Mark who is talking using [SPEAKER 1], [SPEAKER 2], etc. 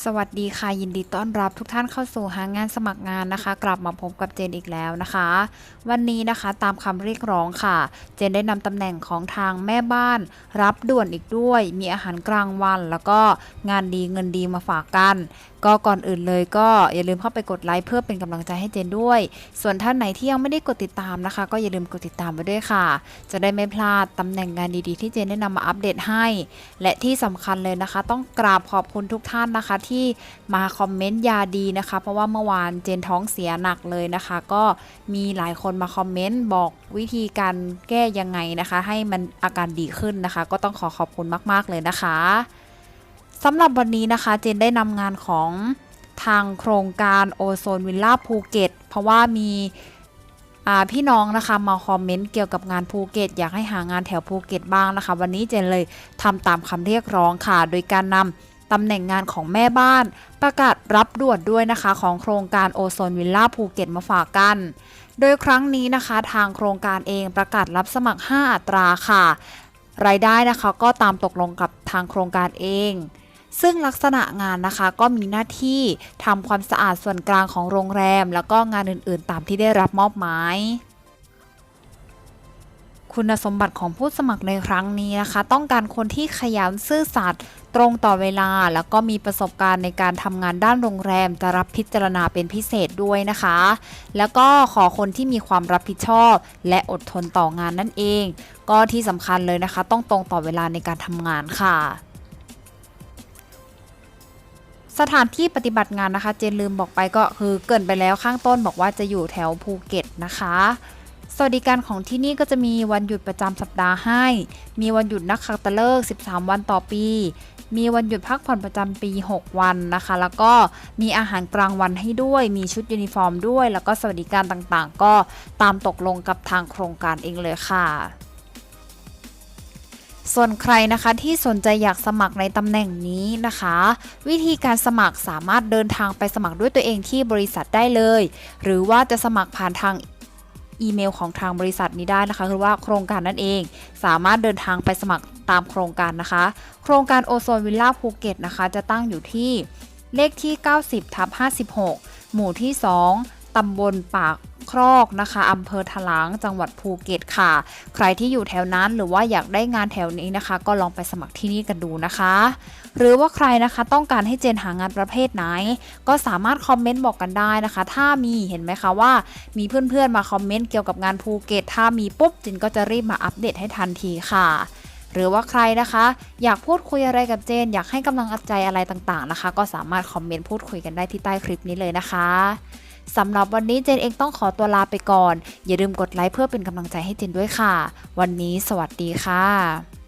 [SPEAKER 1] สวัสดีค่ะยินดีต้อนรับทุกท่านเข้าสู่หางานสมัครงานนะคะ กลับมาพบกับเจนอีกแล้วนะคะ วันนี้นะคะตามคำเรียกร้องค่ะ เจนได้นำตำแหน่งของทางแม่บ้าน รับด่วนอีกด้วย มีอาหารกลางวัน แล้วก็งานดีเงินดีมาฝากกัน ก็ก่อนอื่นเลยก็อย่าลืมเข้าไปกดไลค์เพื่อเป็นกำลังใจให้เจนด้วย ส่วนท่านไหนที่ยังไม่ได้กดติดตามนะคะ ก็อย่าลืมกดติดตามไว้ด้วยค่ะ จะได้ไม่พลาดตำแหน่งงานดีๆ ที่เจนได้นำมาอัปเดตให้ และที่สำคัญเลยนะคะ ต้องกราบขอบคุณทุกท่านนะคะที่มาคอมเมนต์ยาดีนะคะ เพราะว่าเมื่อวานเจนท้องเสียหนักเลยนะคะ ก็มีหลายคนมาคอมเมนต์บอกวิธีการแก้ยังไงนะคะ ให้มันอาการดีขึ้นนะคะ ก็ต้องขอขอบคุณมากๆเลยนะคะสำหรับวันนี้นะคะเจนได้นำงานของทางโครงการโอโซนวิลล่าภูเก็ตเพราะว่ามีพี่น้องนะคะมาคอมเมนต์เกี่ยวกับงานภูเก็ตอยากให้หางานแถวภูเก็ตบ้างนะคะ วันนี้เจนเลยทำตามคำเรียกร้องค่ะ โดยการนำ ตำแหน่งงานของแม่บ้าน ประกาศรับด่วนด้วยนะคะของโครงการโอโซนวิลล่าภูเก็ตมาฝากกัน โดยครั้งนี้นะคะทางโครงการเองประกาศรับสมัคร 5 อัตราค่ะ รายได้นะคะก็ตามตกลงกับทางโครงการเองซึ่งลักษณะงานนะคะก็มีหน้าที่ทำความสะอาดส่วนกลางของโรงแรม แล้วก็งานอื่นๆ ตามที่ได้รับมอบหมาย คุณสมบัติของผู้สมัครในครั้งนี้นะคะ ต้องการคนที่ขยันซื่อสัตย์ ตรงต่อเวลาแล้วก็มีประสบการณ์ในการทำงานด้านโรงแรมจะรับพิจารณาเป็นพิเศษด้วยนะคะ แล้วก็ขอคนที่มีความรับผิดชอบ และอดทนต่องานนั่นเอง ก็ที่สำคัญเลยนะคะ ต้องตรงต่อเวลาในการทำงานค่ะสถานที่ปฏิบัติงานนะคะ เจนลืมบอกไปก็คือเกินไปแล้วข้างต้นบอกว่าจะอยู่แถวภูเก็ตนะคะ สวัสดิการของที่นี่ก็จะมีวันหยุดประจำสัปดาห์ให้ มีวันหยุดนักขัตฤกษ์13 วันต่อปี มีวันหยุดพักผ่อนประจำปี 6 วันนะคะ แล้วก็มีอาหารกลางวันให้ด้วย มีชุดยูนิฟอร์มด้วย แล้วก็สวัสดิการต่างๆ ก็ตามตกลงกับทางโครงการเองเลยค่ะส่วนใครนะคะที่สนใจอยากสมัครในตำแหน่งนี้นะคะ วิธีการสมัครสามารถเดินทางไปสมัครด้วยตัวเองที่บริษัทได้เลย หรือว่าจะสมัครผ่านทางอีเมลของทางบริษัทนี้ได้นะคะ คือว่าโครงการนั่นเอง สามารถเดินทางไปสมัคร ตามโครงการนะคะ โครงการโอโซนวิลล่าภูเก็ตนะคะ จะตั้งอยู่ที่เลขที่ 90ทับ56 หมู่ที่ 2 ตำบลปากครอกนะคะอำเภอถลางจังหวัดภูเก็ตค่ะ ใครที่อยู่แถวนั้นหรือว่าอยากได้งานแถวนี้นะคะ ก็ลองไปสมัครที่นี่กันดูนะคะ หรือว่าใครนะคะต้องการให้เจนหางานประเภทไหน ก็สามารถคอมเมนต์บอกกันได้นะคะ ถ้ามีเห็นไหมคะว่า มีเพื่อนๆมาคอมเมนต์เกี่ยวกับงานภูเก็ตถ้ามีปุ๊บเจนก็จะรีบมาอัปเดตให้ทันทีค่ะ หรือว่าใครนะคะ อยากพูดคุยอะไรกับเจน อยากให้กำลังใจอะไรต่างๆนะคะ ก็สามารถคอมเมนต์พูดคุยกันได้ที่ใต้คลิปนี้เลยนะคะสำหรับวันนี้เจนเองต้องขอตัวลาไปก่อน อย่าลืมกดไลค์เพื่อเป็นกำลังใจให้เจนด้วยค่ะ วันนี้สวัสดีค่ะ